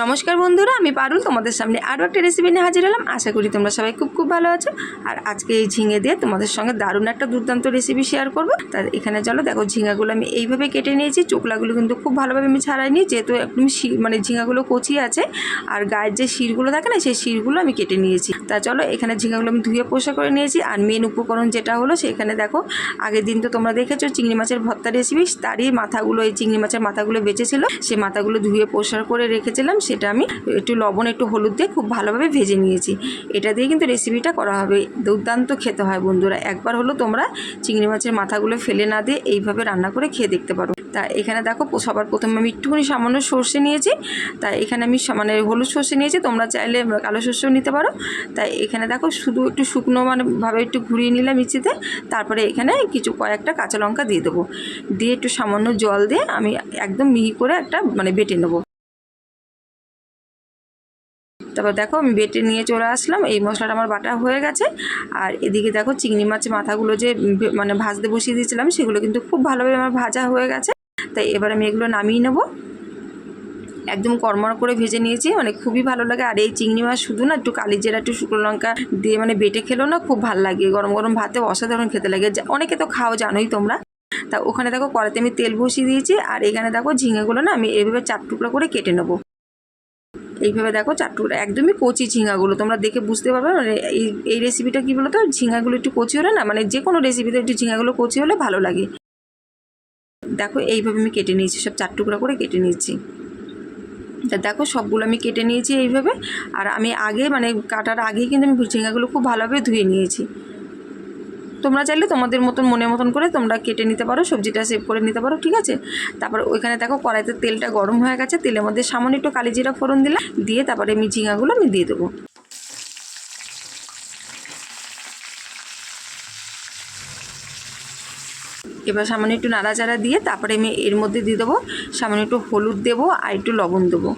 নমস্কার বন্ধুরা, আমি পারুল, তোমাদের সামনে আরও একটা রেসিপি নিয়ে হাজির হলাম। আশা করি তোমরা সবাই খুব খুব ভালো আছো। আর আজকে এই ঝিঙে দিয়ে তোমাদের সঙ্গে দারুণ একটা দুর্দান্ত রেসিপি শেয়ার করব। তার এখানে চলো, দেখো ঝিঙাগুলো আমি এইভাবে কেটে নিয়েছি। চোকলাগুলো কিন্তু খুব ভালোভাবে আমি ছাড়াইনি, যেহেতু একদম মানে ঝিঙাগুলো কচি আছে। আর গায়ের যে শিরগুলো থাকে না, সেই শিরগুলো আমি কেটে নিয়েছি। তা চলো, এখানে ঝিঙাগুলো আমি ধুয়ে পোষা করে নিয়েছি। আর মেন উপকরণ যেটা হলো, সেখানে দেখো, আগের দিন তো তোমরা দেখেছ চিংড়ি মাছের ভর্তা রেসিপি তারই মাথাগুলো, এই চিংড়ি মাছের মাথাগুলো বেঁচেছিল। সেই মাথাগুলো ধুয়ে পোষার করে রেখেছিলাম। সেটা আমি একটু লবণ, একটু হলুদ দিয়ে খুব ভালোভাবে ভেজে নিয়েছি। এটা দিয়ে কিন্তু রেসিপিটা করা হবে। দুর্দান্ত খেতে হয় বন্ধুরা। একবার হলো তোমরা চিংড়ি মাছের মাথাগুলো ফেলে না দিয়ে এইভাবে রান্না করে খেয়ে দেখতে পারো। তা এখানে দেখো সবার প্রথমে আমি একটুখানি সামান্য সর্ষে নিয়েছি। তা এখানে আমি মানে হলুদ সর্ষে নিয়েছি। তোমরা চাইলে কালো সর্ষেও নিতে পারো। তাই এখানে দেখো, শুধু একটু শুকনো মানে ভাবে একটু ঘুরিয়ে নিলাম মিচিতে তারপরে এখানে কিছু কয়েকটা কাঁচা লঙ্কা দিয়ে দেবো। দিয়ে একটু সামান্য জল দিয়ে আমি একদম মিহি করে একটা মানে বেটে নেব। তারপর দেখো আমি বেটে নিয়ে চলে আসলাম। এই মশলাটা আমার বাটা হয়ে গেছে। আর এদিকে দেখো চিংড়ি মাছের মাথাগুলো যে মানে ভাজতে বসিয়ে দিয়েছিলাম, সেগুলো কিন্তু খুব ভালোভাবে আমার ভাজা হয়ে গেছে। তাই এবার আমি এগুলো নামিয়ে নেব। একদম কড়মড় করে ভেজে নিয়েছি মানে খুবই ভালো লাগে। আর এই চিংড়ি মাছ শুধু না, একটু কালি জিরা, একটু শুকনো লঙ্কা দিয়ে মানে বেটে খেলেও না খুব ভালো লাগে। গরম গরম ভাতে অসাধারণ খেতে লাগে। অনেকে তো খাও, জানোই তোমরা। তা ওখানে দেখো কড়াতে আমি তেল বসিয়ে দিয়েছি। আর এখানে দেখো ঝিঙেগুলো না আমি এইভাবে চার টুকরো করে কেটে নেব। এইভাবে দেখো চার টুকরো একদমই কচি ঝিঙাগুলো, তোমরা দেখে বুঝতে পারবে মানে এই এই রেসিপিটা কী বলো তো ঝিঙাগুলো একটু কচি হলে না মানে যে কোনো রেসিপিতে একটু ঝিঙাগুলো কচি হলে ভালো লাগে। দেখো এইভাবে আমি কেটে নিয়েছি, সব চার টুকরো করে কেটে নিয়েছি। তা দেখো সবগুলো আমি কেটে নিয়েছি এইভাবে। আর আমি আগে মানে কাটার আগেই কিন্তু আমি ঝিঙাগুলো খুব ভালোভাবে ধুয়ে নিয়েছি। তোমরা চাইলে তোমাদের মতন, মনের মতন করে তোমরা কেটে নিতে পারো, সবজিটা সেভ করে নিতে পারো, ঠিক আছে? তারপর ওইখানে দেখো কড়াইতে তেলটা গরম হয়ে গেছে, তেলের মধ্যে সামান্য একটু কালি জিরা ফোড়ন দিলাম, দিয়ে তারপরে আমি ঝিঙাগুলো আমি দিয়ে দেবো। এবার সামান্য একটু নাড়াচাড়া দিয়ে তারপরে আমি এর মধ্যে দিয়ে দেবো, সামান্য একটু হলুদ দেবো আর একটু লবণ দেবো।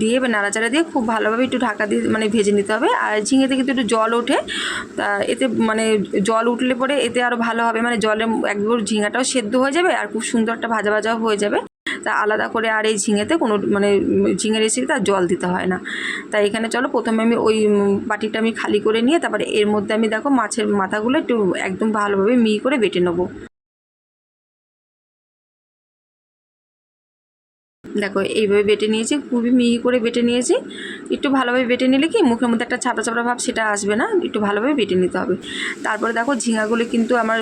দিয়ে নাড়াচাড়া দিয়ে খুব ভালোভাবে একটু ঢাকা দিয়ে মানে ভেজে নিতে হবে। আর ঝিঙেতে কিন্তু একটু জল ওঠে, তা এতে মানে জল উঠলে পরে এতে আরও ভালো হবে। মানে জলে একবার ঝিঙাটাও সেদ্ধ হয়ে যাবে আর খুব সুন্দর একটা ভাজা ভাজাও হয়ে যাবে। তা আলাদা করে আর এই ঝিঙেতে কোনো মানে ঝিঙে রেসিপিতে আর জল দিতে হয় না। তাই এখানে চলো প্রথমে আমি ওই বাটিটা আমি খালি করে নিয়ে তারপরে এর মধ্যে আমি দেখো মাছের মাথাগুলো একটু একদম ভালোভাবে মিহি করে বেটে নেব। দেখো, এইভাবে বেটে নিয়েছি, খুবই মিহি করে বেটে নিয়েছি। একটু ভালোভাবে বেটে নিলে কি, মুখের মধ্যে একটা ছাপড়া ছাপড়া ভাব সেটা আসবে না, একটু ভালোভাবে বেটে নিতে হবে। তারপরে দেখো, ঝিঙাগুলো কিন্তু আমার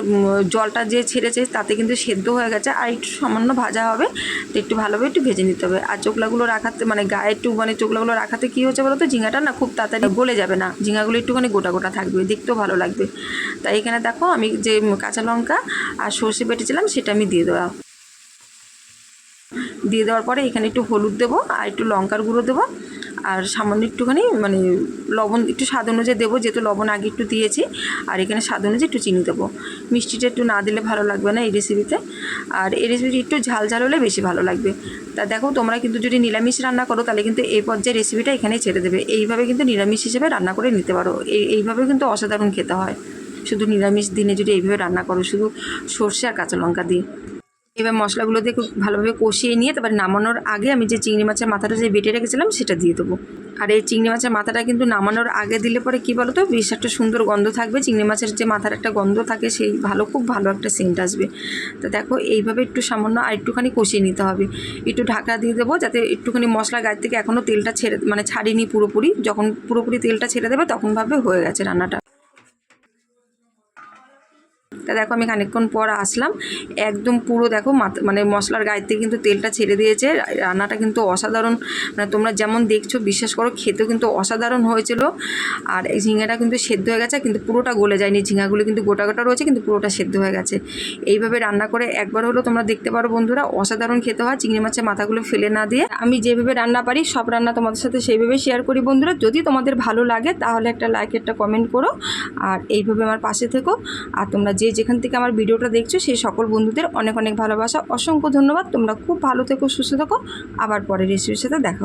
জলটা যে ছেড়েছে, তাতে কিন্তু সেদ্ধ হয়ে গেছে, আর একটু সামান্য ভাজা হবে, তো একটু ভালোভাবে একটু ভেজে নিতে হবে। আর চোকলাগুলো রাখাতে মানে গায়ে একটু মানে চোকলাগুলো রাখাতে কী হচ্ছে বলো তো ঝিঙাটা না খুব তাড়াতাড়ি গলে যাবে না, ঝিঙাগুলো একটুখানি গোটা গোটা থাকবে, দেখতেও ভালো লাগবে। তাই এখানে দেখো, আমি যে কাঁচা লঙ্কা আর সর্ষে বেটেছিলাম, সেটা আমি দিয়ে দেওয়া দিয়ে দেওয়ার পরে এখানে একটু হলুদ দেবো আর একটু লঙ্কার গুঁড়ো দেবো। আর সামান্য একটুখানি মানে লবণ, একটু স্বাদ অনুযায়ী দেবো, যেহেতু লবণ আগে একটু দিয়েছি। আর এখানে স্বাদ অনুযায়ী একটু চিনি দেবো। মিষ্টিটা একটু না দিলে ভালো লাগবে না এই রেসিপিতে আর এই রেসিপিটি একটু ঝাল ঝাল হলে বেশি ভালো লাগবে। তা দেখো, তোমরা কিন্তু যদি নিরামিষ রান্না করো, তাহলে কিন্তু এই পর্যায়ে রেসিপিটা এখানেই ছেড়ে দেবে। এইভাবে কিন্তু নিরামিষ হিসেবে রান্না করে নিতে পারো। এই এইভাবে কিন্তু অসাধারণ খেতে হয়। শুধু নিরামিষ দিনে যদি এইভাবে রান্না করো, শুধু সর্ষে আর কাঁচা লঙ্কা দিয়ে। এবার মশলাগুলো দিয়ে খুব ভালোভাবে কষিয়ে নিয়ে তারপরে নামানোর আগে আমি যে চিংড়ি মাছের মাথাটা যে বেটে রেখেছিলাম সেটা দিয়ে দেবো। আর এই চিংড়ি মাছের মাথাটা কিন্তু নামানোর আগে দিলে পরে কী বলো তো বেশ একটা সুন্দর গন্ধ থাকবে। চিংড়ি মাছের যে মাথার একটা গন্ধ থাকে সেই ভালো, খুব ভালো একটা সেন্ট আসবে। তো দেখো, এইভাবে একটু সামান্য আর একটুখানি কষিয়ে নিতে হবে। একটু ঢাকা দিয়ে দেবো যাতে একটুখানি মশলা গায়ের থেকে এখনও তেলটা ছেড়ে মানে ছাড়িনি পুরোপুরি। যখন পুরোপুরি তেলটা ছেড়ে দেবে তখন ভাবে হয়ে গেছে রান্নাটা। তা দেখো আমি খানিকক্ষণ পর আসলাম। একদম পুরো দেখো মানে মশলার থেকে কিন্তু তেলটা ছেড়ে দিয়েছে। রান্নাটা কিন্তু অসাধারণ মানে তোমরা যেমন দেখছ বিশ্বাস করো খেতেও কিন্তু অসাধারণ হয়েছিল। আর এই ঝিঙাটা কিন্তু সেদ্ধ হয়ে গেছে, কিন্তু পুরোটা গলে যায়নি। ঝিঙাগুলো কিন্তু গোটা গোটা রয়েছে, কিন্তু পুরোটা সেদ্ধ হয়ে গেছে। এইভাবে রান্না করে একবার হলো তোমরা দেখতে পারো বন্ধুরা, অসাধারণ খেতে হয়। চিংড়ি মাছের মাথাগুলো ফেলে না দিয়ে আমি যেভাবে রান্না পারি, সব রান্না তোমাদের সাথে সেইভাবে শেয়ার করি বন্ধুরা। যদি তোমাদের ভালো লাগে তাহলে একটা লাইক একটা কমেন্ট করো। আর এইভাবে আমার পাশে থেকো। আর তোমরা যে যেখান থেকে আমার ভিডিওটা দেখছ, সেই সকল বন্ধুদের অনেক অনেক ভালোবাসা। অসংখ্য ধন্যবাদ। তোমরা খুব ভালো থেকো, সুস্থ থাকো। আবার পরের রেসিপির সাথে দেখা